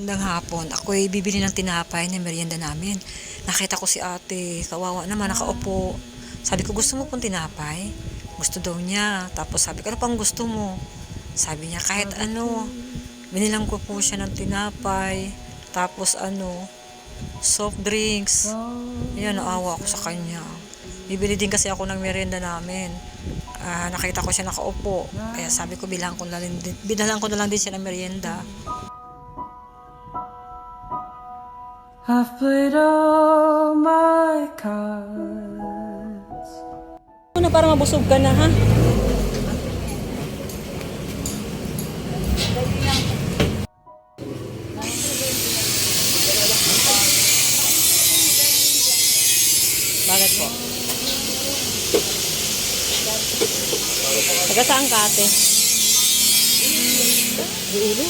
Magandang hapon. Ako'y bibili ng tinapay na merienda namin. Nakita ko si ate, kawawa naman, nakaupo. Sabi ko, gusto mo pong tinapay? Gusto daw niya. Tapos sabi ko, ano pang gusto mo? Sabi niya, kahit ano. Binilang ko po siya ng tinapay. Tapos ano, soft drinks. Yan, naawa ako sa kanya. Bibili din kasi ako ng merienda namin. Ah, nakita ko siya nakaupo. Kaya sabi ko, bilang ko na lang din, binalang ko na lang din siya ng merienda. I've played all my cards. Ano para mabusog ka na, ha? Bakit po? Taga saan ka, ate? Iilo.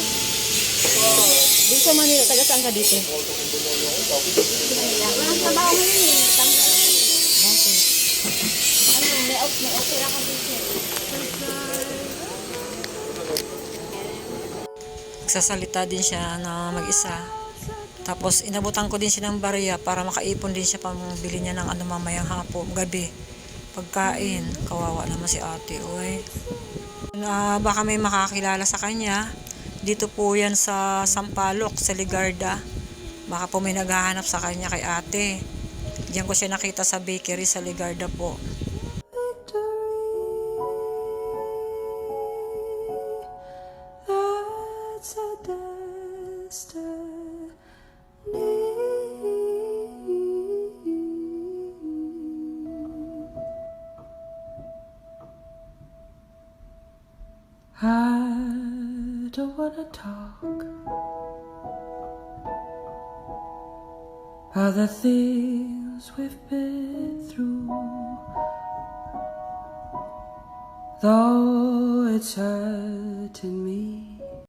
Dito sa Manila, taga saan ka dito? Walang trabaho ngayon eh. Tanggal. Bakit? Ano, may may opera ka dito. Nagsasalita din siya na mag-isa. Tapos inabutan ko din siya ng barya para makaipon din siya pambili niya ng ano mamayang hapon, gabi. Pagkain, kawawa naman si ate, oy. Na baka may makakilala sa kanya. Dito po yan sa Sampaloc, sa Ligarda. Baka po may naghahanap sa kanya kay ate. Diyan ko siya nakita sa bakery sa Ligarda po. That's a destiny. I don't wanna talk about the things we've been through. Though it's hurting me